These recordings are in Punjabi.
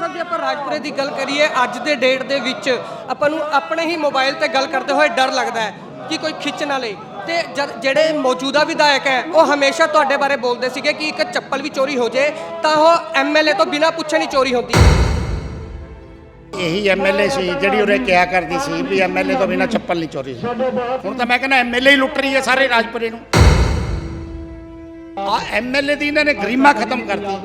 ਸਾਹਿਬ ਜੇ, ਆਪਾਂ ਰਾਜਪੁਰੇ ਦੀ ਗੱਲ ਕਰੀਏ, ਅੱਜ ਦੇ ਡੇਟ ਦੇ ਵਿੱਚ ਆਪਾਂ ਨੂੰ ਆਪਣੇ ਹੀ ਮੋਬਾਈਲ ਤੇ ਗੱਲ ਕਰਦੇ ਹੋਏ ਡਰ ਲੱਗਦਾ ਹੈ ਕਿ ਕੋਈ ਖਿੱਚ ਨਾ ਲੇ ਤੇ ਜਦ ਜਿਹੜੇ ਮੌਜੂਦਾ ਵਿਧਾਇਕ ਹੈ, ਉਹ ਹਮੇਸ਼ਾ ਤੁਹਾਡੇ ਬਾਰੇ ਬੋਲਦੇ ਸੀਗੇ ਕਿ ਇੱਕ ਚੱਪਲ ਵੀ ਚੋਰੀ ਹੋ ਜੇ, ਤਾਂ ਉਹ ਐਮਐਲਏ ਤੋਂ ਬਿਨਾਂ ਪੁੱਛੇ ਨਹੀਂ ਚੋਰੀ ਹੁੰਦੀ। ਇਹੀ ਐਮਐਲਏ ਸੀ, ਜਿਹੜੀ ਉਹਨੇ ਕਿਹਾ ਕਰਦੀ ਸੀ ਵੀ ਐਮਐਲਏ ਤੋਂ ਬਿਨਾ ਚੱਪਲ ਨਹੀਂ ਚੋਰੀ ਸੀ ਹੁਣ ਤਾਂ ਮੈਂ ਕਹਿੰਦਾ ਐਮਐਲਏ ਹੀ ਲੁੱਟ ਰਹੀ ਹੈ ਸਾਰੇ ਰਾਜਪੁਰੇ ਨੂੰ। ਆ ਐਮਐਲਏ ਦੀ ਇਹਨਾਂ ਨੇ ਗਰੀਮਾ ਖਤਮ ਕਰਤੀ।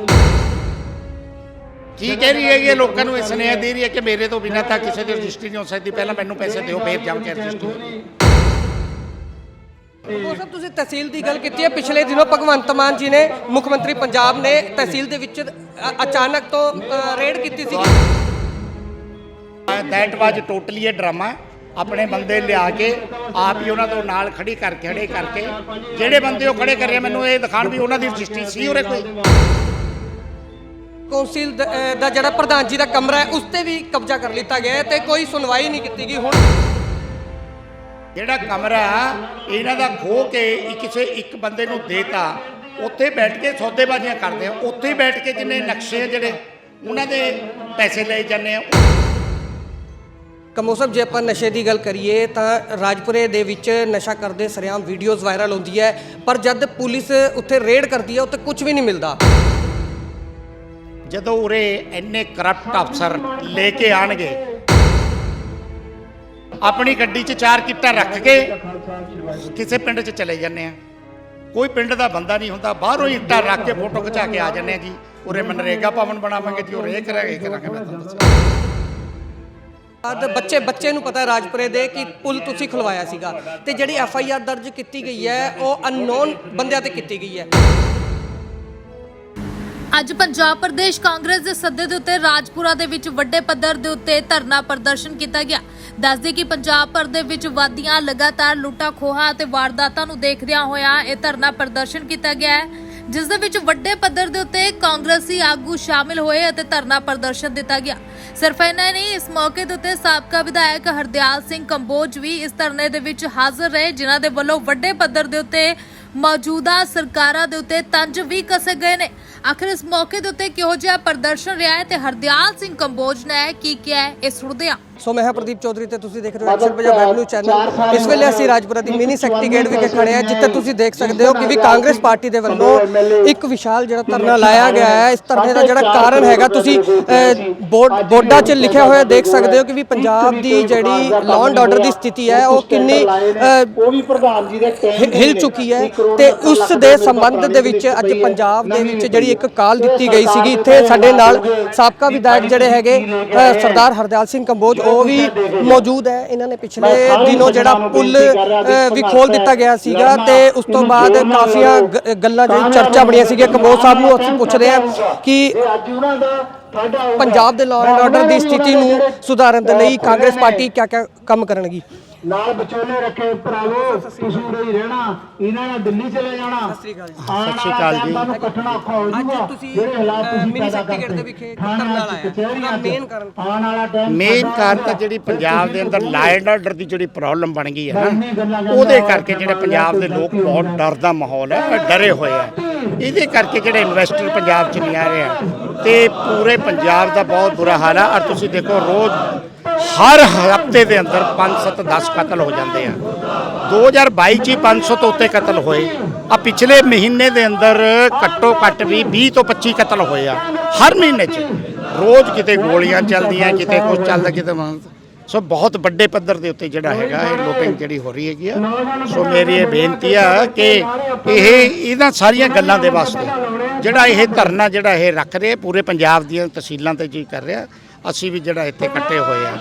ਕੀ ਕਹਿ ਰਹੀ ਹੈ ਇਹ ਲੋਕਾਂ ਨੂੰ ਇਹ ਸੁਨੇਹਾ ਦੇ ਰਹੀ ਹੈ ਕਿ ਮੇਰੇ ਤੋਂ ਬਿਨਾ ਤਾਂ ਕਿਸੇ ਦੀ ਰਜਿਸਟਰੀ ਨਹੀਂ ਹੋ ਸਕਦੀ ਪਹਿਲਾਂ ਮੈਨੂੰ ਪੈਸੇ ਦਿਓ ਫੇਰ ਜਾ ਕੇ ਰਜਿਸਟਰੀ। ਉਹ ਸਭ ਤੁਸੀਂ ਤਹਿਸੀਲ ਦੀ ਗੱਲ ਕੀਤੀ ਹੈ ਪਿਛਲੇ ਦਿਨੋਂ ਭਗਵੰਤ ਮਾਨ ਜੀ ਨੇ ਮੁੱਖ ਮੰਤਰੀ ਪੰਜਾਬ ਨੇ ਤਹਿਸੀਲ ਦੇ ਵਿੱਚ ਅ- ਅਚਾਨਕ ਤੋਂ ਅ, ਰੇਡ ਕੀਤੀ ਸੀ। ਦੈਟ ਵਾਜ ਟੋਟਲੀ ਇਹ ਡਰਾਮਾ ਆਪਣੇ ਬੰਦੇ ਲਿਆ ਕੇ ਆਪ ਹੀ ਉਹਨਾਂ ਤੋਂ ਨਾਲ ਖੜੀ ਕਰਕੇ ਖੜੇ ਕਰਕੇ ਜਿਹੜੇ ਬੰਦੇ ਉਹ ਖੜੇ ਕਰ ਰਹੇ ਮੈਨੂੰ ਇਹ ਦਿਖਾਣ ਵੀ ਉਹਨਾਂ ਦੀ ਰਜਿਸਟਰੀ ਸੀ ਉਰੇ ਕੋਈ? ਕੌਂਸਲ ਦ- ਜਿਹੜਾ ਪ੍ਰਧਾਨ ਜੀ ਦਾ ਕਮਰਾ ਹੈ ਉਸ ਤੇ ਵੀ ਕਬਜ਼ਾ ਕਰ ਲਿੱਤਾ ਗਿਆ ਹੈ ਤੇ ਕੋਈ ਸੁਣਵਾਈ ਨਹੀਂ ਕੀਤੀ ਗਈ। ਹੁਣ ਜਿਹੜਾ ਕਮਰਾ ਇਹਨਾਂ ਦਾ ਖੋ ਕੇ ਇਹ ਕਿਸੇ ਇੱਕ ਬੰਦੇ ਨੂੰ ਦੇਤਾ ਉੱਥੇ ਬੈਠ ਕੇ ਸੌਦੇਬਾਜ਼ੀਆਂ ਕਰਦੇ ਆ। ਉੱਥੇ ਹੀ ਬੈਠ ਕੇ ਜਿੰਨੇ ਨਕਸ਼ੇ ਆ ਜਿਹੜੇ ਉਹਨਾਂ ਦੇ ਪੈਸੇ ਲਏ ਜਾਂਦੇ ਆ। ਕਮੋ ਸਾਹਿਬ ਜੇ ਆਪਾਂ ਨਸ਼ੇ ਦੀ ਗੱਲ ਕਰੀਏ ਤਾਂ ਰਾਜਪੁਰੇ ਦੇ ਵਿੱਚ ਨਸ਼ਾ ਕਰਦੇ ਸਰਿਆਮ ਵੀਡੀਓਜ਼ ਵਾਇਰਲ ਹੁੰਦੀ ਹੈ ਪਰ ਜਦ ਪੁਲਿਸ ਉੱਥੇ ਰੇਡ ਕਰਦੀ ਹੈ ਉੱਥੇ ਕੁਝ ਵੀ ਨਹੀਂ ਮਿਲਦਾ। ਜਦੋਂ ਉਰੇ ਇੰਨੇ ਕਰਪਟ ਅਫਸਰ ਲੈ ਕੇ ਆਣਗੇ, ਆਪਣੀ ਗੱਡੀ 'ਚ ਚਾਰ ਕਿੱਟਾਂ ਰੱਖ ਕੇ ਕਿਸੇ ਪਿੰਡ 'ਚ ਚਲੇ ਜਾਂਦੇ ਆ। ਕੋਈ ਪਿੰਡ ਦਾ ਬੰਦਾ ਨਹੀਂ ਹੁੰਦਾ, ਬਾਹਰੋਂ ਹੀ ਇੱਟਾਂ ਰੱਖ ਕੇ ਫੋਟੋ ਖਿਚਾ ਕੇ ਆ ਜਾਂਦੇ ਆ ਜੀ। ਉਰੇ ਮਨਰੇਗਾ ਭਵਨ ਬਣਾਵਾਂਗੇ ਜੀ, ਉਰੇ ਇਹ ਕਰਾਂਗੇ ਕਰਾਂਗੇ ਮੈਂ ਤੁਹਾਨੂੰ ਦੱਸਾਂ। ਬਾਅਦ ਬੱਚੇ ਬੱਚੇ ਨੂੰ ਪਤਾ ਰਾਜਪੁਰੇ ਦੇ ਕਿ ਪੁਲ ਤੁਸੀਂ ਖੁਲਵਾਇਆ ਸੀਗਾ ਤੇ ਜਿਹੜੀ ਐਫ ਆਈ ਆਰ ਦਰਜ ਕੀਤੀ ਗਈ ਹੈ, ਉਹ ਅਨਨੋਨ ਬੰਦਿਆਂ ਤੇ ਕੀਤੀ ਗਈ ਹੈ। ਅੱਜ ਪੰਜਾਬ ਪ੍ਰਦੇਸ਼ ਕਾਂਗਰਸ ਦੇ ਸੱਦੇ ਦੇ ਉੱਤੇ ਰਾਜਪੁਰਾ ਦੇ ਵਿੱਚ ਵੱਡੇ ਪੱਧਰ ਦੇ ਉੱਤੇ ਧਰਨਾ ਪ੍ਰਦਰਸ਼ਨ ਕੀਤਾ ਗਿਆ। ਦੱਸਦੇ ਕਿ ਪੰਜਾਬ ਭਰ ਦੇ ਵਿੱਚ ਵਾਦੀਆਂ ਲਗਾਤਾਰ ਲੁੱਟਾਂ ਖੋਹਾਂ ਅਤੇ ਵਾਰਦਾਤਾਂ ਨੂੰ ਦੇਖਦਿਆਂ ਹੋਇਆਂ ਇਹ ਧਰਨਾ ਪ੍ਰਦਰਸ਼ਨ ਕੀਤਾ ਗਿਆ ਹੈ, ਜਿਸ ਦੇ ਵਿੱਚ ਵੱਡੇ ਪੱਧਰ ਦੇ ਉੱਤੇ ਕਾਂਗਰਸੀ ਆਗੂ ਸ਼ਾਮਿਲ ਹੋਏ ਅਤੇ ਧਰਨਾ ਪ੍ਰਦਰਸ਼ਨ ਦਿੱਤਾ ਗਿਆ। ਸਿਰਫ ਇੰਨਾ ਹੀ ਇਸ ਮੌਕੇ ਦੇ ਉੱਤੇ ਸਾਬਕਾ ਵਿਧਾਇਕ ਹਰਦਿਆਲ ਸਿੰਘ ਕੰਬੋਜ ਵੀ ਇਸ ਧਰਨੇ ਦੇ ਵਿੱਚ ਹਾਜ਼ਰ ਰਹੇ, ਜਿਨ੍ਹਾਂ ਦੇ ਵੱਲੋਂ ਵੱਡੇ ਪੱਧਰ ਦੇ ਉੱਤੇ ਮੌਜੂਦਾ ਸਰਕਾਰਾਂ ਦੇ ਉੱਤੇ ਤੰਜ ਵੀ ਕਸੇ ਗਏ ਨੇ। ਆਖਿਰ ਇਸ ਮੌਕੇ ਦੇ ਉੱਤੇ ਕਿਹੋ ਜਿਹਾ ਪ੍ਰਦਰਸ਼ਨ ਰਿਹਾ ਹੈ ਤੇ ਹਰਦਿਆਲ ਸਿੰਘ ਕੰਬੋਜ ਨੇ ਕੀ ਕਿਹਾ ਇਹ ਸੁਣਦੇ ਹਾਂ। ਸੋ ਮੈਂ ਹਾਂ ਪ੍ਰਦੀਪ ਚੌਧਰੀ ਤੇ ਤੁਸੀਂ ਦੇਖ ਰਹੇ ਹੋ Action Punjab web news channel ਇਸ ਵੇਲੇ ਅਸੀਂ ਰਾਜਪੁਰਾ ਦੀ ਮਿਨੀ ਸੈਕਟਰੀ ਗੇਟ ਵਿਖੇ ਖੜੇ ਆ ਜਿੱਥੇ ਤੁਸੀਂ ਦੇਖ ਸਕਦੇ ਹੋ ਕਿ ਵੀ ਕਾਂਗਰਸ ਪਾਰਟੀ ਦੇ ਵੱਲੋਂ ਇੱਕ ਵਿਸ਼ਾਲ ਜਿਹੜਾ ਧਰਨਾ ਲਾਇਆ ਗਿਆ ਹੈ। ਇਸ ਧਰਨੇ ਦਾ ਜਿਹੜਾ ਕਾਰਨ ਹੈਗਾ ਤੁਸੀਂ ਬੋਰਡ 'ਚ ਲਿਖਿਆ ਹੋਇਆ ਦੇਖ ਸਕਦੇ ਹੋ ਕਿ ਵੀ ਪੰਜਾਬ ਦੀ ਜਿਹੜੀ ਲਾਅ ਐਂਡ ਆਰਡਰ ਦੀ ਸਥਿਤੀ ਹੈ ਉਹ ਕਿੰਨੀ ਉਹ ਵੀ ਪ੍ਰਧਾਨ ਜੀ ਦੇ ਹਿਲ ਚੁੱਕੀ ਹੈ ਤੇ ਉਸ ਦੇ ਸੰਬੰਧ ਦੇ ਵਿੱਚ ਅੱਜ ਪੰਜਾਬ ਦੇ ਵਿੱਚ ਜਿਹੜੀ ਇੱਕ ਕਾਲ ਦਿੱਤੀ ਗਈ ਸੀਗੀ ਇੱਥੇ ਸਾਡੇ ਨਾਲ ਸਾਬਕਾ ਵਿਧਾਇਕ ਜਿਹੜੇ ਹੈਗੇ ਸਰਦਾਰ ਹਰਦਿਆਲ ਸਿੰਘ ਕੰਬੋਜ ਉਹ ਵੀ ਮੌਜੂਦ ਹੈ। ਇਹਨਾਂ ਨੇ ਪਿਛਲੇ ਦਿਨੋਂ ਜਿਹੜਾ ਪੁਲ ਵੀ ਖੋਲ ਦਿੱਤਾ ਗਿਆ ਸੀਗਾ ਤੇ ਉਸ ਤੋਂ ਬਾਅਦ ਕਾਫੀਆਂ ਗੱਲਾਂ ਜਿਹੜੀ ਚਰਚਾ ਬਣੀਆਂ ਸੀਗੀਆਂ। ਕੰਬੋਜ ਸਾਹਿਬ ਨੂੰ ਅਸੀਂ ਪੁੱਛਦੇ ਹਾਂ ਕਿ ਅੱਜ ਉਹਨਾਂ ਦਾ ਸਾਡਾ ਪੰਜਾਬ ਦੇ ਲਾਅ ਐਂਡ ਆਰਡਰ ਦੀ ਸਥਿਤੀ ਨੂੰ ਸੁਧਾਰਨ ਦੇ ਲਈ ਕਾਂਗਰਸ ਪਾਰਟੀ ਕਿਆ ਕਿਆ ਕੰਮ ਕਰਨਗੀ? ਨਾਲ ਵਿਚੋਲੇ ਰੱਖੇ ਭਰਾਵੋ ਤੁਸੀਂ ਉਰੇ ਹੀ ਰਹਿਣਾ ਇਹਨਾਂ ਨੇ ਦਿੱਲੀ ਚਲੇ ਜਾਣਾ। ਸ੍ਰੀ ਅਕਾਲ ਜੀ। ਸਤਿ ਸ਼੍ਰੀ ਅਕਾਲ ਜੀ। ਤੁਹਾਨੂੰ ਕੱਟਣਾ ਔਖਾ ਹੋ ਜਿਹੜੇ ਹਾਲਾਤ ਤੁਸੀਂ ਮਿਨੀ ਪੈਦਾ ਕਰਦੇ। ਦੇ ਵਿਖੇ main ਕਾਰਨ? ਆਉਣ ਵਾਲਾ ਟਾਈਮ ਮੇਨ ਕਾਰਨ ਤਾਂ ਜਿਹੜੀ ਪੰਜਾਬ ਦੇ ਅੰਦਰ ਐਂਡ ਆਰਡਰ ਦੀ ਜਿਹੜੀ ਪ੍ਰੋਬਲਮ ਬਣ ਗਈ ਹੈ ਨਾ ਉਹਦੇ ਕਰਕੇ ਜਿਹੜੇ ਪੰਜਾਬ ਦੇ ਲੋਕ ਬਹੁਤ ਡਰ ਦਾ ਮਾਹੌਲ ਹੈ ਡਰੇ ਹੋਏ ਆ ਇਹਦੇ ਕਰਕੇ ਜਿਹੜੇ ਇਨਵੈਸਟਰ ਪੰਜਾਬ 'ਚ ਨਹੀਂ ਆ ਰਹੇ ਆ। ਤੇ ਪੂਰੇ ਪੰਜਾਬ ਦਾ ਬਹੁਤ ਬੁਰਾ ਹਾਲ ਆ। ਔਰ ਤੁਸੀਂ ਦੇਖੋ ਰੋਜ਼ ਹਰ ਹਫ਼ਤੇ ਦੇ ਅੰਦਰ 5 7 10 ਕਤਲ ਹੋ ਜਾਂਦੇ ਆ। 2022 ਚ ਹੀ 500 ਤੋਂ ਉੱਤੇ ਕਤਲ ਹੋਏ। ਆ ਪਿਛਲੇ ਮਹੀਨੇ ਦੇ ਅੰਦਰ ਘੱਟੋ ਘੱਟ ਵੀ 20 ਤੋਂ 25 ਕਤਲ ਹੋਏ ਆ, ਹਰ ਮਹੀਨੇ 'ਚ। ਰੋਜ਼ ਕਿਤੇ ਗੋਲੀਆਂ ਚੱਲਦੀਆਂ, ਕਿਤੇ ਕੁਝ ਚੱਲਦਾ, ਕਿਤੇ ਸੋ ਬਹੁਤ ਵੱਡੇ ਪੱਧਰ ਦੇ ਉੱਤੇ ਜਿਹੜਾ ਹੈਗਾ ਇਹ ਲੋਟਿੰਗ ਜਿਹੜੀ ਹੋ ਰਹੀ ਹੈਗੀ ਆ। ਸੋ ਮੇਰੀ ਇਹ ਬੇਨਤੀ ਆ ਕਿ ਇਹ, ਇਹਨਾਂ ਸਾਰੀਆਂ ਗੱਲਾਂ ਦੇ ਵਾਸਤੇ ਜਿਹੜਾ ਇਹ ਧਰਨਾ ਜਿਹੜਾ ਇਹ ਰੱਖ ਰਹੇ, ਪੂਰੇ ਪੰਜਾਬ ਦੀਆਂ ਤਹਿਸੀਲਾਂ ਤੇ ਜੀ ਕਰ ਰਿਹਾ, ਅਸੀਂ ਵੀ ਜਿਹੜਾ ਇੱਥੇ ਇਕੱਠੇ ਹੋਏ ਆ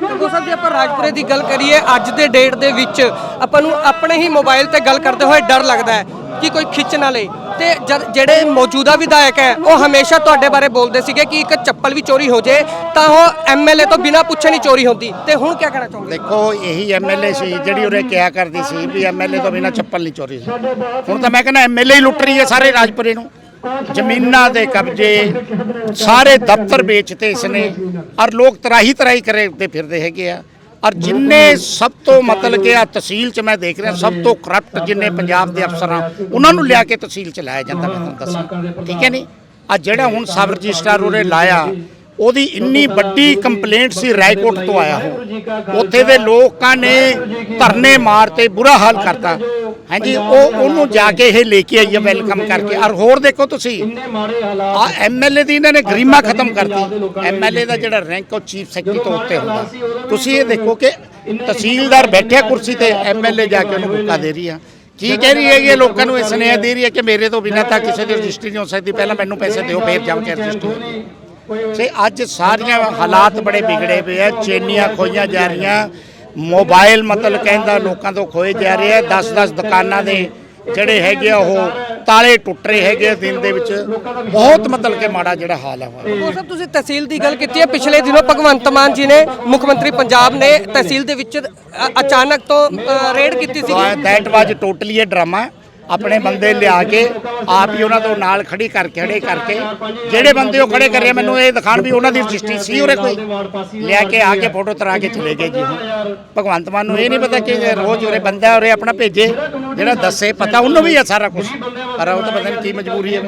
ਦੇਖੋ ਸਾਹਿਬ, ਜੇ ਆਪਾਂ ਰਾਜਪੁਰੇ ਦੀ ਗੱਲ ਕਰੀਏ, ਅੱਜ ਦੇ ਡੇਟ ਦੇ ਵਿੱਚ ਆਪਾਂ ਨੂੰ ਆਪਣੇ ਹੀ ਮੋਬਾਈਲ ਤੇ ਗੱਲ ਕਰਦੇ ਹੋਏ ਡਰ ਲੱਗਦਾ ਹੈ ਕਿ ਕੋਈ ਖਿੱਚ ਨਾ ਲੇ ਤੇ ਜਦ ਜਿਹੜੇ ਮੌਜੂਦਾ ਵਿਧਾਇਕ ਹੈ, ਉਹ ਹਮੇਸ਼ਾ ਤੁਹਾਡੇ ਬਾਰੇ ਬੋਲਦੇ ਸੀਗੇ ਕਿ ਇੱਕ ਚੱਪਲ ਵੀ ਚੋਰੀ ਹੋ ਜੇ, ਤਾਂ ਉਹ ਐਮਐਲਏ ਤੋਂ ਬਿਨਾਂ ਪੁੱਛੇ ਨਹੀਂ ਚੋਰੀ ਹੁੰਦੀ। ਤੇ ਹੁਣ ਕੀ ਕਹਿਣਾ ਚਾਹੋਗੇ? ਦੇਖੋ, ਇਹੀ ਐਮਐਲਏ ਸੀ ਜਿਹੜੀ ਉਹਨੇ ਕਿਹਾ ਕਰਦੀ ਸੀ ਵੀ ਐਮਐਲਏ ਤੋਂ ਬਿਨਾ ਚੱਪਲ ਨਹੀਂ ਚੋਰੀ ਸੀ ਹੁਣ ਤਾਂ ਮੈਂ ਕਹਿੰਦਾ ਐਮਐਲਏ ਹੀ ਲੁੱਟ ਰਹੀ ਹੈ ਸਾਰੇ ਰਾਜਪੁਰੇ ਨੂੰ। ਜ਼ਮੀਨਾਂ ਦੇ ਕਬਜ਼ੇ, ਸਾਰੇ ਦਫ਼ਤਰ ਵੇਚਤੇ ਇਸਨੇ, ਔਰ ਲੋਕ ਤਰਾਹੀ ਤਰਾਹੀ ਕਰੇ ਤੇ ਫਿਰਦੇ ਹੈਗੇ ਆ। ਔਰ ਜਿੰਨੇ ਸਭ ਤੋਂ ਮਤਲਬ ਕਿ ਆ ਤਹਿਸੀਲ 'ਚ ਮੈਂ ਦੇਖ ਰਿਹਾ, ਸਭ ਤੋਂ ਕਰਪਟ ਜਿੰਨੇ ਪੰਜਾਬ ਦੇ ਅਫਸਰਾਂ, ਉਹਨਾਂ ਨੂੰ ਲਿਆ ਕੇ ਤਹਿਸੀਲ 'ਚ ਲਾਇਆ ਜਾਂਦਾ, ਮੈਂ ਤੁਹਾਨੂੰ ਦੱਸਾਂ। ਠੀਕ ਹੈ ਨਹੀਂ ਆ ਜਿਹੜਾ ਹੁਣ ਸਬ ਰਜਿਸਟਰ ਉਹਨੇ ਲਾਇਆ, ਉਹਦੀ ਇੰਨੀ ਵੱਡੀ ਕੰਪਲੇਂਟ ਸੀ ਰਾਏਕੋਟ ਤੋਂ ਆਇਆ। ਹੋ ਉੱਥੇ ਦੇ ਲੋਕਾਂ ਨੇ ਧਰਨੇ ਮਾਰਤੇ, ਬੁਰਾ ਹਾਲ ਕਰਤਾ। ਹਾਂਜੀ ਉਹ ਉਹਨੂੰ ਜਾ ਕੇ ਇਹ ਲੈ ਕੇ ਆਈ ਹੈ ਵੈਲਕਮ ਕਰਕੇ। ਔਰ ਹੋਰ ਦੇਖੋ ਤੁਸੀਂ। ਮਾੜੇ ਹਾਲਾਤ ਆ ਐਮਐਲਏ ਦੀ ਇਹਨਾਂ ਨੇ ਗਰੀਮਾ ਖਤਮ ਕਰਤੀ। ਐਮਐਲਏ ਦਾ ਜਿਹੜਾ ਰੈਂਕ ਉਹ ਚੀਫ ਸੈਕਟਰੀ ਤੋਂ ਉੱਤੇ ਹੁੰਦਾ। ਤੁਸੀਂ ਇਹ ਦੇਖੋ ਕਿ ਤਹਿਸੀਲਦਾਰ ਬੈਠਿਆ ਕੁਰਸੀ ਤੇ ਐਮਐਲਏ ਜਾ ਕੇ ਉਹਨੂੰ ਹੁੱਕਾ ਦੇ ਰਹੀ ਆ। ਕੀ ਕਹਿ ਰਹੀ ਹੈ ਇਹ ਲੋਕਾਂ ਨੂੰ ਇਹ ਸੁਨੇਹਾ ਦੇ ਰਹੀ ਹੈ ਕਿ ਮੇਰੇ ਤੋਂ ਬਿਨਾਂ ਤਾਂ ਕਿਸੇ ਦੀ ਰਜਿਸਟਰੀ ਨਹੀਂ ਹੋ ਸਕਦੀ ਪਹਿਲਾਂ ਮੈਨੂੰ ਪੈਸੇ ਦਿਓ ਫੇਰ ਜਾਓ ਕੇ ਰਜਿਸਟਰੀ ਸੇ ਅੱਜ ਸਾਰੀਆਂ ਹਾਲਾਤ ਬੜੇ ਵਿਗੜੇ ਪਏ ਆ ਚੇਨੀਆਂ ਖੋਈਆਂ ਜਾ ਰਹੀਆਂ। ਮੋਬਾਈਲ ਮਤਲਬ ਕਹਿੰਦਾ ਲੋਕਾਂ ਤੋਂ ਖੋਏ ਜਾ ਰਹੇ ਆ 10-10 ਦੁਕਾਨਾਂ ਦੇ ਜਿਹੜੇ ਹੈਗੇ ਆ ਉਹ ਤਾਲੇ ਟੁੱਟ ਰਹੇ ਹੈਗੇ ਆ ਦਿਨ ਦੇ ਵਿੱਚ। ਬਹੁਤ ਮਤਲਬ ਕਿ ਮਾੜਾ ਜਿਹੜਾ ਹਾਲ ਹੈ ਉਹ। ਸਭ ਤੁਸੀਂ ਤਹਿਸੀਲ ਦੀ ਗੱਲ ਕੀਤੀ ਹੈ। ਪਿਛਲੇ ਦਿਨੋਂ ਭਗਵੰਤ ਮਾਨ ਜੀ ਨੇ ਮੁੱਖ ਮੰਤਰੀ ਪੰਜਾਬ ਨੇ ਤਹਿਸੀਲ ਦੇ ਵਿੱਚ ਅ- ਅਚਾਨਕ ਤੋਂ ਅ, ਰੇਡ ਕੀਤੀ ਸੀ। ਦੈਟ ਵਾਜ ਟੋਟਲੀ ਇਹ ਡਰਾਮਾ ਆਪਣੇ ਬੰਦੇ ਲਿਆ ਕੇ ਆਪ ਹੀ ਉਹਨਾਂ ਤੋਂ ਨਾਲ ਖੜੀ ਕਰਕੇ ਖੜੇ ਕਰਕੇ ਜਿਹੜੇ ਬੰਦੇ ਉਹ ਖੜੇ ਕਰੇ ਮੈਨੂੰ ਇਹ ਦਿਖਾਣ ਵੀ ਉਹਨਾਂ ਦੀ ਰਜਿਸਟਰੀ ਸੀ ਉਰੇ ਕੋਈ ਲਿਆ ਕੇ ਆ ਕੇ ਫੋਟੋ ਤਰਾ ਕੇ ਚਲੇ ਗਏ ਜੀ। ਭਗਵੰਤ ਮਾਨ ਨੂੰ ਇਹ ਨਹੀਂ ਪਤਾ ਕਿ ਰੋਜ਼ ਉਰੇ ਬੰਦਾ ਉਰੇ ਆਪਣਾ ਭੇਜੇ ਜਿਹੜਾ ਦੱਸੇ ਪਤਾ ਉਹਨੂੰ ਵੀ ਹੈ ਸਾਰਾ ਕੁਝ ਪਰ ਉਹ ਤਾਂ ਪਤਾ ਨਹੀਂ ਕੀ ਮਜਬੂਰੀ ਹੈ।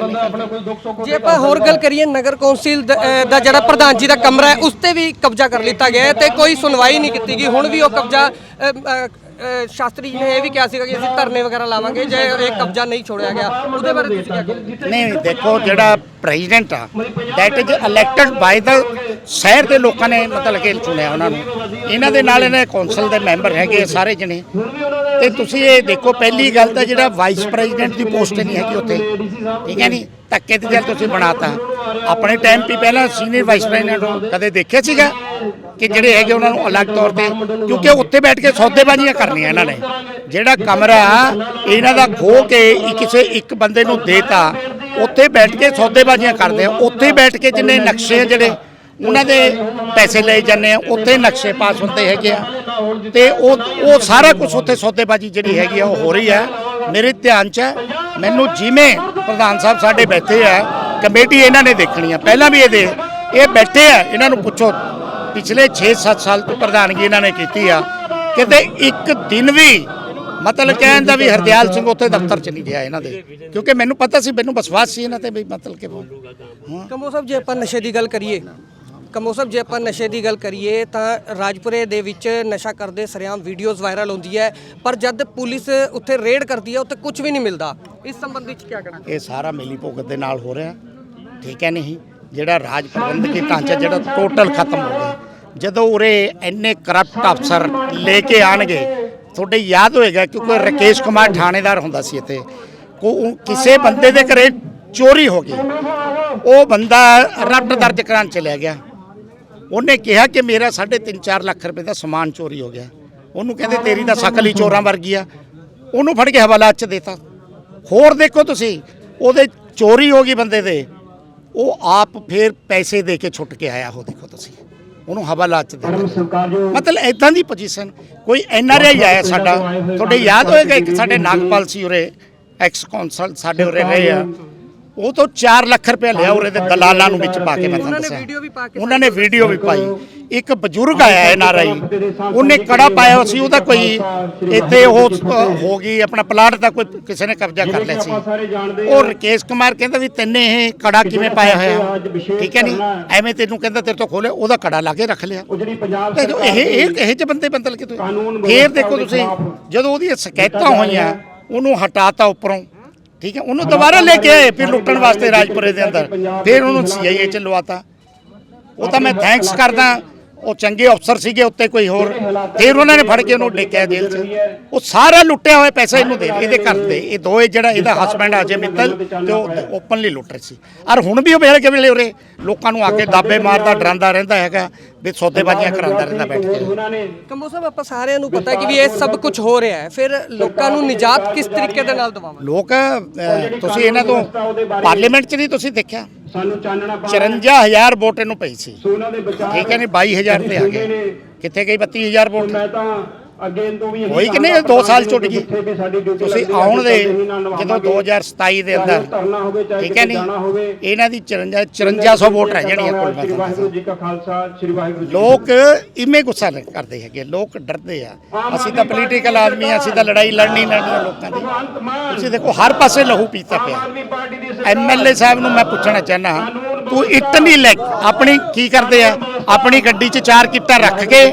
ਜੇ ਆਪਾਂ ਹੋਰ ਗੱਲ ਕਰੀਏ ਨਗਰ ਕੌਂਸਲ ਦ- ਜਿਹੜਾ ਪ੍ਰਧਾਨ ਜੀ ਦਾ ਕਮਰਾ ਹੈ ਉਸ ਤੇ ਵੀ ਕਬਜ਼ਾ ਕਰ ਲਿੱਤਾ ਗਿਆ ਤੇ ਕੋਈ ਸੁਣਵਾਈ ਨਹੀਂ ਕੀਤੀ ਗਈ ਹੁਣ ਵੀ ਉਹ ਕਬਜ਼ਾ ਅ, ਸ਼ਾਸਤਰੀ ਜੀ ਨੇ ਇਹ ਵੀ ਕਿਹਾ ਸੀਗਾ ਕਿ ਅਸੀਂ ਧਰਨੇ ਵਗੈਰਾ ਲਾਵਾਂਗੇ ਜੇ ਇਹ ਕਬਜ਼ਾ ਨਹੀਂ ਛੋੜਿਆ ਗਿਆ। ਉਹਦੇ ਬਾਰੇ ਤੁਸੀਂ ਕੀ ਕਹੋਗੇ? ਨਹੀਂ ਦੇਖੋ ਜਿਹੜਾ ਪ੍ਰੈਜ਼ੀਡੈਂਟ ਆ that is elected by the ਸ਼ਹਿਰ ਦੇ ਲੋਕਾਂ ਨੇ ਮਤਲਬ ਕਿ ਚੁਣਿਆ ਉਹਨਾਂ ਨੂੰ। ਇਹਨਾਂ ਦੇ ਨਾਲ ਇਹਨਾਂ ਕੌਂਸਲ ਦੇ ਮੈਂਬਰ ਹੈਗੇ ਆ ਸਾਰੇ ਜਣੇ। ਤੇ ਤੁਸੀਂ ਇਹ ਦੇਖੋ ਪਹਿਲੀ ਗੱਲ ਤਾਂ ਜਿਹੜਾ ਵਾਈਸ ਪ੍ਰੈਜ਼ੀਡੈਂਟ ਦੀ ਪੋਸਟ ਨਹੀਂ ਹੈਗੀ ਉੱਥੇ। ਠੀਕ ਹੈ ਨਹੀਂ ਧੱਕੇ ਦੀ ਗੱਲ ਤੁਸੀਂ ਬਣਾਤਾ। ਆਪਣੇ ਟਾਈਮ ਵੀ ਪਹਿਲਾਂ ਸੀਨੀਅਰ ਵਾਈਸ ਪ੍ਰੈਜ਼ੀਡੈਂਟ ਕਦੇ ਦੇਖਿਆ ਸੀਗਾ? ਕਿ ਜਿਹੜੇ ਹੈਗੇ ਉਹਨਾਂ ਨੂੰ ਅਲੱਗ ਤੌਰ ਤੇ, ਕਿਉਂਕਿ ਉੱਥੇ ਬੈਠ ਕੇ ਸੌਦੇਬਾਜ਼ੀਆਂ ਕਰਨੀਆਂ ਇਹਨਾਂ ਨੇ। ਜਿਹੜਾ ਕਮਰਾ ਇਹਨਾਂ ਦਾ ਖੋ ਕੇ ਕਿਸੇ ਇੱਕ ਬੰਦੇ ਨੂੰ ਦੇਤਾ, ਉੱਥੇ ਬੈਠ ਕੇ ਸੌਦੇਬਾਜ਼ੀਆਂ ਕਰਦੇ ਆ। ਉੱਥੇ ਬੈਠ ਕੇ ਜਿੰਨੇ ਨਕਸ਼ੇ ਆ ਜਿਹੜੇ, ਉਹਨਾਂ ਦੇ ਪੈਸੇ ਲਏ ਜਾਂਦੇ ਆ, ਉੱਥੇ ਨਕਸ਼ੇ ਪਾਸ ਹੁੰਦੇ ਹੈਗੇ ਆ। ਤੇ ਉਹ ਉਹ ਸਾਰਾ ਕੁਝ ਉੱਥੇ ਸੌਦੇਬਾਜ਼ੀ ਜਿਹੜੀ ਹੈਗੀ ਆ, ਉਹ ਹੋ ਰਹੀ ਹੈ ਮੇਰੇ ਧਿਆਨ 'ਚ ਮੈਨੂੰ ਜਿਵੇਂ ਪ੍ਰਧਾਨ ਸਾਹਿਬ ਸਾਡੇ ਬੈਠੇ ਆ, ਕਮੇਟੀ ਇਹਨਾਂ ਨੇ ਦੇਖਣੀ ਆ। ਪਹਿਲਾਂ ਵੀ ਇਹਦੇ, ਇਹ ਬੈਠੇ ਆ, ਇਹਨਾਂ ਨੂੰ ਪੁੱਛੋ। ਪਿਛਲੇ 6-7 ਸਾਲ ਤੋਂ ਪ੍ਰਧਾਨਗੀ ਇਹਨਾਂ ਨੇ ਕੀਤੀ ਆ ਕਿਤੇ ਇੱਕ ਦਿਨ ਵੀ ਮਤਲਬ ਕਹਿਣ ਦਾ ਵੀ ਹਰਦਿਆਲ ਸਿੰਘ ਉੱਥੇ ਦਫ਼ਤਰ ਚ ਨਹੀਂ ਗਿਆ ਇਹਨਾਂ ਦੇ ਕਿਉਂਕਿ ਮੈਨੂੰ ਪਤਾ ਸੀ ਮੈਨੂੰ ਵਿਸ਼ਵਾਸ ਸੀ ਇਹਨਾਂ ਤੇ ਵੀ ਮਤਲਬ ਕਿ ਕੰਬੋ ਸਾਹਿਬ ਜੇ ਆਪਾਂ ਨਸ਼ੇ ਦੀ ਗੱਲ ਕਰੀਏ ਕੰਬੋ ਸਾਹਿਬ ਜੇ ਆਪਾਂ ਨਸ਼ੇ ਦੀ ਗੱਲ ਕਰੀਏ ਤਾਂ ਰਾਜਪੁਰੇ ਦੇ ਵਿੱਚ ਨਸ਼ਾ ਕਰਦੇ ਸਰਿਆਮ ਵੀਡੀਓਜ਼ ਵਾਇਰਲ ਹੁੰਦੀ ਹੈ ਪਰ ਜਦ ਪੁਲਿਸ ਉੱਥੇ ਰੇਡ ਕਰਦੀ ਹੈ ਉੱਥੇ ਕੁਝ ਵੀ ਨਹੀਂ ਮਿਲਦਾ। ਇਸ ਸੰਬੰਧੀ ਚ ਕੀ ਕਹਿਣਾ? ਇਹ ਸਾਰਾ ਮਿਲੀ ਭੁਗਤ ਦੇ ਨਾਲ ਹੋ ਰਿਹਾ ਠੀਕ ਹੈ ਨਹੀਂ? ਜਿਹੜਾ ਰਾਜ ਪ੍ਰਬੰਧਕੀ ਢਾਂਚਾ ਜਿਹੜਾ ਟੋਟਲ ਖਤਮ ਹੋ ਗਿਆ। ਜਦੋਂ ਉਰੇ ਇੰਨੇ ਕਰਪਟ ਅਫਸਰ ਲੈ ਕੇ ਆਣਗੇ, ਤੁਹਾਡੇ ਯਾਦ ਹੋਏਗਾ ਕਿ ਕੋਈ ਰਕੇਸ਼ ਕੁਮਾਰ ਥਾਣੇਦਾਰ ਹੁੰਦਾ ਸੀ ਇੱਥੇ। ਕੋ ਕਿਸੇ ਬੰਦੇ ਦੇ ਘਰੇ ਚੋਰੀ ਹੋ ਗਈ। ਉਹ ਬੰਦਾ ਰੱਟ ਦਰਜ ਕਰਾਉਣ ਚਲਿਆ ਗਿਆ। ਉਹਨੇ ਕਿਹਾ ਕਿ ਮੇਰਾ 3.5 4 ਲੱਖ ਰੁਪਏ ਦਾ ਸਮਾਨ ਚੋਰੀ ਹੋ ਗਿਆ। ਉਹਨੂੰ ਕਹਿੰਦੇ, ਤੇਰੀ ਤਾਂ ਸ਼ਕਲ ਹੀ ਚੋਰਾਂ ਵਰਗੀ ਆ। ਉਹਨੂੰ ਫੜ ਕੇ ਹਵਾਲਾਤ ਚ ਦੇਤਾ। ਹੋਰ ਦੇਖੋ ਤੁਸੀਂ, ਉਹਦੇ ਚੋਰੀ ਹੋ ਗਈ ਬੰਦੇ ਦੇ। ਉਹ ਆਪ ਫੇਰ ਪੈਸੇ ਦੇ ਕੇ ਛੁੱਟ ਕੇ ਆਇਆ ਉਹ ਦੇਖੋ ਤੁਸੀਂ। ਉਹਨੂੰ ਹਵਾਲਾਤ ਚ ਦੇ ਮਤਲਬ ਇਦਾਂ ਦੀ ਪੋਜੀਸ਼ਨ ਕੋਈ ਐਨਆਰਆਈ ਆਇਆ ਸਾਡਾ ਤੁਹਾਡੇ ਯਾਦ ਹੋਏਗਾ ਇੱਕ ਸਾਡੇ ਨਾਗਪਾਲ ਸੀ ਉਰੇ ਐਕਸ ਕੌਂਸਲ ਸਾਡੇ ਉਰੇ ਰਹੇ ਆ। ਉਹ ਤੋਂ 4 ਲੱਖ ਰੁਪਏ ਲਿਆ ਉਰੇ ਦੇ ਦਲਾਲਾਂ ਨੂੰ ਵਿੱਚ ਪਾ ਕੇ ਮੈਂ ਤੁਹਾਨੂੰ ਉਹਨਾਂ ਨੇ ਦੱਸਿਆ। ਉਹਨਾਂ ਨੇ ਵੀਡੀਓ ਵੀ ਪਾਈ। ਇੱਕ ਬਜ਼ੁਰਗ ਆਇਆ ਐਨਆਰਆਈ ਉਹਨੇ ਕੜਾ ਪਾਇਆ ਸੀ ਉਹਦਾ ਕੋਈ ਇੱਥੇ ਉਹ ਹੋ ਗਈ ਆਪਣਾ ਪਲਾਟ ਦਾ ਕੋਈ ਕਿਸੇ ਨੇ ਕਬਜ਼ਾ ਕਰ ਲਿਆ ਸੀ। ਉਹ ਰਕੇਸ਼ ਕੁਮਾਰ ਕਹਿੰਦਾ ਵੀ ਤੈਨੇ ਇਹ ਕੜਾ ਕਿਵੇਂ ਪਾਇਆ ਹੋਇਆ? ਠੀਕ ਹੈ ਨਹੀਂ ਐਵੇਂ ਤੈਨੂੰ ਕਹਿੰਦਾ ਤੇਰੇ ਤੋਂ ਖੋਲਿਆ ਉਹਦਾ ਕੜਾ ਲਾ ਕੇ ਰੱਖ ਲਿਆ। ਤੇ ਜੋ ਇਹ ਇਹ ਇਹ ਚ ਬੰਦੇ ਬਦਲ ਕੇ ਕਾਨੂੰਨ ਤੁਸੀਂ ਫੇਰ ਦੇਖੋ ਤੁਸੀਂ ਜਦੋਂ ਉਹਦੀਆਂ ਸ਼ਿਕਾਇਤਾਂ ਹੋਈਆਂ ਉਹਨੂੰ ਹਟਾਤਾ ਉੱਪਰੋਂ। ਠੀਕ ਹੈ? ਉਹਨੂੰ ਦੁਬਾਰਾ ਲੈ ਕੇ ਆਏ ਫਿਰ ਲੁੱਟਣ ਵਾਸਤੇ ਰਾਜਪੁਰੇ ਦੇ ਅੰਦਰ। ਫਿਰ ਉਹਨੂੰ ਸੀਆਈਏ ਚ ਲਵਾਤਾ। ਉਹ ਤਾਂ ਮੈਂ ਥੈਂਕਸ ਕਰਦਾ। ਉਹ ਚੰਗੇ ਅਫਸਰ ਸੀਗੇ ਉੱਤੇ ਕੋਈ ਹੋਰ। ਫਿਰ ਉਹਨਾਂ ਨੇ ਫੜ ਕੇ ਉਹਨੂੰ ਡੇਕਿਆ ਜੇਲ੍ਹ 'ਚ। ਉਹ ਸਾਰਾ ਲੁੱਟਿਆ ਹੋਇਆ ਪੈਸਾ ਇਹਨੂੰ ਦੇ ਇਹਦੇ ਘਰ ਦੇ ਇਹ ਦੋਏ ਜਿਹੜਾ ਇਹਦਾ ਹਸਬੰਡ ਅਜੇ ਮਿੱਤਲ ਤੇ ਉਹ ਓਪਨਲੀ ਲੁੱਟ ਰਹੇ ਸੀ। ਔਰ ਹੁਣ ਵੀ ਉਹ ਵੇਲੇ ਕੇ ਵੇਲੇ ਉਰੇ ਲੋਕਾਂ ਨੂੰ ਆ ਕੇ ਦਾਬੇ ਮਾਰਦਾ ਡਰਾਉਂਦਾ ਰਹਿੰਦਾ ਹੈਗਾ ਵੀ ਸੌਦੇਬਾਜ਼ੀਆਂ ਕਰਾਉਂਦਾ ਰਹਿੰਦਾ ਬੈਠ ਕੇ। ਕੰਬੋ ਸਾਹਿਬ ਆਪਾਂ ਸਾਰਿਆਂ ਨੂੰ ਪਤਾ ਕਿ ਵੀ ਇਹ ਸਭ ਕੁਝ ਹੋ ਰਿਹਾ ਹੈ। ਫਿਰ ਲੋਕਾਂ ਨੂੰ ਨਿਜਾਤ ਕਿਸ ਤਰੀਕੇ ਦੇ ਨਾਲ ਦਿਵਾਵਾਂਗੇ? ਲੋਕ ਤੁਸੀਂ ਇਹਨਾਂ ਤੋਂ ਪਾਰਲੀਮੈਂਟ 'ਚ ਨਹੀਂ ਤੁਸੀਂ ਦੇਖਿਆ? ਸਾਨੂੰ ਚਾਨਣਾ ਪਾ 54000 ਵੋਟ ਇਹਨੂੰ ਪਈ ਸੀ। ਸੋਨਾ ਦੇ ਬਚਾਅ ਠੀਕ ਹੈ ਨਹੀਂ 22000 ਤੇ ਆ ਗਏ। ਕਿੱਥੇ ਗਈ? 32000 ਵੋਟ? ਮੈਂ ਤਾਂ ਅੱਗੇ ਤੋਂ ਵੀ ਹੋਈ ਕਿ ਨਹੀਂ ਕੰਮ ਦੋ ਸਾਲ ਕਰਦਾ ਛੁੱਟ ਗਈ। ਤੁਸੀਂ ਆਉਣ ਦੇ ਜਦੋਂ ਨਿਭਾਵਾਂਗੇ। 2027 ਦੇ ਅੰਦਰ ਠੀਕ ਹੈ ਨਹੀਂ? ਇਹਨਾਂ ਦੀ 54 5400 ਵੋਟ ਰਹਿ ਜਾਣੀਆਂ ਕੁੱਲ ਮਿਲਾ ਵਾਹਿਗੁਰੂ ਜੀ ਕਾ ਖਾਲਸਾ ਸ੍ਰੀ ਵਾਹਿਗੁਰੂ ਜੀ ਕੀ ਲੋਕ ਇਵੇਂ ਗੁੱਸਾ ਕਰਦੇ ਹੈਗੇ ਲੋਕ ਡਰਦੇ ਆ। ਅਸੀਂ ਤਾਂ ਪੋਲੀਟੀਕਲ ਆਦਮੀ ਆ ਅਸੀਂ ਤਾਂ ਲੜਾਈ ਲੜਨੀ ਲੜਨੀ ਲੋਕਾਂ ਦੀ। ਤੁਸੀਂ ਦੇਖੋ ਹਰ ਪਾਸੇ ਲਹੂ ਪੀਤਾ ਪਿਆ। ਐਮਐਲਏ ਸਾਹਿਬ ਨੂੰ ਮੈਂ ਪੁੱਛਣਾ ਚਾਹਨਾ ਤੂੰ ਇੱਟ ਨਹੀਂ ਲੈ ਆਪਣੀ ਕੀ ਕਰਦੇ ਆ? ਆਪਣੀ ਗੱਡੀ 'ਚ ਚਾਰ ਕਿੱਟਾਂ ਰੱਖ ਕੇ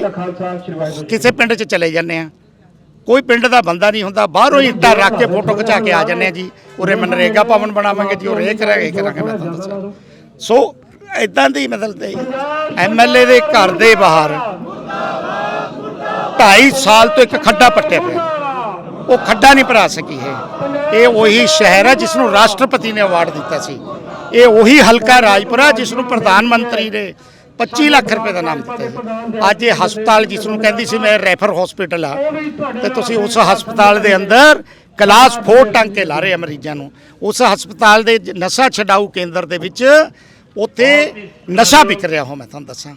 ਕਿਸੇ ਪਿੰਡ 'ਚ ਚਲੇ ਜਾਂਦੇ ਆ। ਕੋਈ ਪਿੰਡ ਦਾ ਬੰਦਾ ਨਹੀਂ ਹੁੰਦਾ ਬਾਹਰੋਂ ਹੀ ਇੱਟਾਂ ਰੱਖ ਕੇ ਫੋਟੋ ਖਿਚਾ ਕੇ ਆ ਜਾਂਦੇ ਆ ਜੀ। ਉਰੇ ਮਨਰੇਗਾ ਭਵਨ ਬਣਾਵਾਂਗੇ ਜੀ ਉਰੇ ਕਰਾਂਗੇ ਕਰਾਂਗੇ ਮੈਂ ਤੁਹਾਨੂੰ ਦੱਸਿਆ ਸੋ ਇਦਾਂ ਦੀ ਮਤਲਬ ਤੇ ਐਮਐਲਏ ਦੇ ਘਰ ਦੇ ਬਾਹਰ 2.5 ਸਾਲ ਤੋਂ ਇੱਕ ਖੱਡਾ ਪੱਟਿਆ ਪਿਆ। ਉਹ ਖੱਡਾ ਨਹੀਂ ਭਰਾ ਸਕੀ ਹੈ ਇਹ ਉਹੀ ਸ਼ਹਿਰ ਹੈ ਜਿਸ ਨੂੰ ਰਾਸ਼ਟਰਪਤੀ ਨੇ ਅਵਾਰਡ ਦਿੱਤਾ ਸੀ। ਇਹ ਉਹੀ ਹਲਕਾ ਰਾਜਪੁਰਾ ਜਿਸ ਨੂੰ ਪ੍ਰਧਾਨ ਮੰਤਰੀ ਨੇ 25 ਲੱਖ ਰੁਪਏ ਦਾ ਨਾਮ ਦਿੱਤਾ ਸੀ ਅੱਜ ਇਹ ਹਸਪਤਾਲ ਜਿਸ ਨੂੰ ਕਹਿੰਦੀ ਸੀ ਮੈਂ ਰੈਫਰ ਹਸਪੀਟਲ ਆ, ਤੇ ਤੁਸੀਂ ਉਸ ਹਸਪਤਾਲ ਦੇ ਅੰਦਰ ਕਲਾਸ 4 ਟੰਗ ਕੇ ਲਾ ਰਹੇ ਆ ਮਰੀਜ਼ਾਂ ਨੂੰ। ਉਸ ਹਸਪਤਾਲ ਦੇ ਨਸ਼ਾ ਛਡਾਊ ਕੇਂਦਰ ਦੇ ਵਿੱਚ ਉੱਥੇ ਨਸ਼ਾ ਵਿਕ ਰਿਹਾ, ਹੋ, ਮੈਂ ਤੁਹਾਨੂੰ ਦੱਸਾਂ।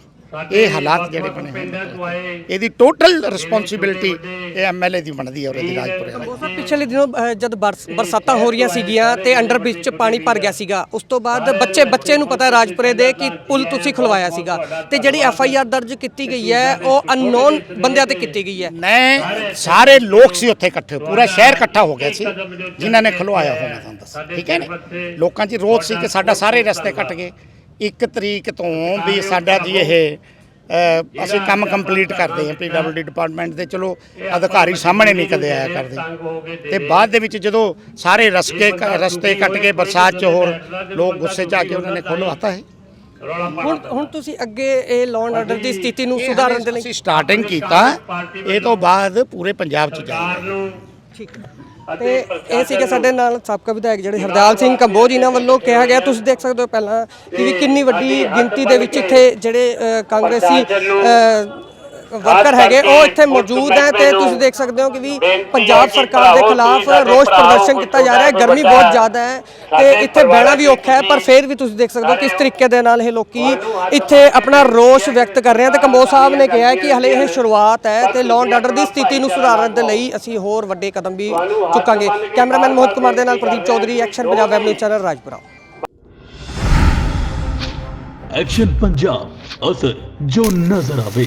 ਇਹ ਹਾਲਾਤ ਜਿਹੜੇ ਬਣੇ ਹੋਏ ਨੇ। ਇਹਦੀ ਟੋਟਲ ਰਿਸਪੌਂਸਿਬਿਲਟੀ ਇਹ ਐਮਐਲਏ ਦੀ ਬਣਦੀ ਹੈ ਉਹਦੇ ਦੀ ਰਾਜਪੁਰੇ ਪਿਛਲੇ ਦਿਨੋਂ ਜਦ ਬਰਸ- ਬਰਸਾਤਾਂ ਹੋ ਰਹੀਆਂ ਸੀਗੀਆਂ ਤੇ ਅੰਡਰ ਬ੍ਰਿਜ 'ਚ ਪਾਣੀ ਭਰ ਗਿਆ ਸੀਗਾ ਉਸ ਤੋਂ ਬਾਅਦ ਬੱਚੇ ਬੱਚੇ ਨੂੰ ਪਤਾ ਰਾਜਪੁਰੇ ਦੇ ਕਿ ਪੁਲ ਤੁਸੀਂ ਖੁਲਵਾਇਆ ਸੀਗਾ ਤੇ ਜਿਹੜੀ ਐਫ ਆਈ ਆਰ ਦਰਜ ਕੀਤੀ ਗਈ ਹੈ ਉਹ ਅਨਨੋਨ ਬੰਦਿਆਂ ਤੇ ਕੀਤੀ ਗਈ ਹੈ। ਮੈਂ ਸਾਰੇ ਲੋਕ ਸੀ ਉੱਥੇ ਇਕੱਠੇ ਪੂਰਾ ਸ਼ਹਿਰ ਇਕੱਠਾ ਹੋ ਗਿਆ ਸੀ ਜਿਨ੍ਹਾਂ ਨੇ ਖਲਵਾਇਆ ਹੋਣਾ ਤੁਹਾਨੂੰ ਦੱਸ ਠੀਕ ਹੈ ਨਾ? ਲੋਕਾਂ 'ਚ ਰੋਜ਼ ਸੀ ਕਿ ਸਾਡਾ ਸਾਰੇ ਰਸਤੇ ਕੱਟ ਗਏ। ਇੱਕ ਤਰੀਕ ਤੋਂ ਵੀ ਸਾਡਾ ਜੀ ਇਹ ਅਸੀਂ ਕੰਮ ਕੰਪਲੀਟ ਕਰਦੇ ਹਾਂ ਪੀਡਬਲਯੂਡੀ ਡਿਪਾਰਟਮੈਂਟ ਦੇ ਚਲੋ ਅਧਿਕਾਰੀ ਸਾਹਮਣੇ ਨਹੀਂ ਕਦੇ ਆਇਆ ਕਰਦੇ। ਤੇ ਬਾਅਦ ਦੇ ਵਿੱਚ ਜਦੋਂ ਸਾਰੇ ਰਸਤੇ ਰਸਤੇ ਕੱਟ ਗਏ ਬਰਸਾਤ 'ਚ ਹੋਰ ਲੋਕ ਗੁੱਸੇ 'ਚ ਆ ਕੇ ਉਹਨਾਂ ਨੇ ਖੋਲਵਾਤਾ ਹੈ ਹੁਣ ਹੁਣ ਤੁਸੀਂ ਅੱਗੇ ਇਹ ਲਾਅ ਆਰਡਰ ਦੀ ਸਥਿਤੀ ਨੂੰ ਸੁਧਾਰਨ ਦੇ ਲਈ ਅਸੀਂ ਸਟਾਰਟਿੰਗ ਕੀਤਾ ਇਹ ਤੋਂ ਬਾਅਦ ਪੂਰੇ ਪੰਜਾਬ 'ਚ ਜਾਏਗਾ ਠੀਕ ਤੇ ਇਹ ਸੀਗੇ ਸਾਡੇ ਨਾਲ ਸਾਬਕਾ ਵਿਧਾਇਕ ਜਿਹੜੇ ਹਰਦਿਆਲ ਸਿੰਘ ਕੰਬੋਜ ਇਹਨਾਂ ਵੱਲੋਂ ਕਿਹਾ ਗਿਆ ਤੁਸੀਂ ਦੇਖ ਸਕਦੇ ਹੋ ਪਹਿਲਾਂ ਕਿ ਵੀ ਕਿੰਨੀ ਵੱਡੀ ਗਿਣਤੀ ਦੇ ਵਿੱਚ ਇੱਥੇ ਜਿਹੜੇ ਕਾਂਗਰਸੀ ਵਰਕਰ ਹੈਗੇ ਉਹ ਇੱਥੇ ਮੌਜੂਦ ਹੈ ਤੇ ਤੁਸੀਂ ਦੇਖ ਸਕਦੇ ਹੋ ਕਿ ਵੀ ਪੰਜਾਬ ਸਰਕਾਰ ਦੇ ਖਿਲਾਫ ਰੋਸ ਪ੍ਰਦਰਸ਼ਨ ਕੀਤਾ ਜਾ ਰਿਹਾ ਹੈ ਗਰਮੀ ਬਹੁਤ ਜ਼ਿਆਦਾ ਹੈ ਤੇ ਇੱਥੇ ਬਹਿਣਾ ਵੀ ਔਖਾ ਹੈ ਪਰ ਫਿਰ ਵੀ ਤੁਸੀਂ ਦੇਖ ਸਕਦੇ ਹੋ ਕਿਸ ਤਰੀਕੇ ਦੇ ਨਾਲ ਇਹ ਲੋਕੀ ਇੱਥੇ ਆਪਣਾ ਰੋਸ ਵਿਅਕਤ ਕਰ ਰਹੇ ਹਨ ਤੇ ਕੰਬੋਜ ਸਾਹਿਬ ਨੇ ਕਿਹਾ ਹੈ ਕਿ ਹਲੇ ਇਹ ਸ਼ੁਰੂਆਤ ਹੈ ਤੇ ਲਾਅ ਐਂਡ ਆਰਡਰ ਦੀ ਸਥਿਤੀ ਨੂੰ ਸੁਧਾਰਨ ਦੇ ਲਈ ਅਸੀਂ ਹੋਰ ਵੱਡੇ ਕਦਮ ਵੀ ਚੁੱਕਾਂਗੇ। ਕੈਮਰਾਮੈਨ ਮੋਹਿਤ ਕੁਮਾਰ ਦੇ ਨਾਲ Pradeep Chaudhary Action Punjab web news channel Rajpura. Action Punjab ਅਸਰ ਜੋ ਨਜ਼ਰ ਆਵੇ।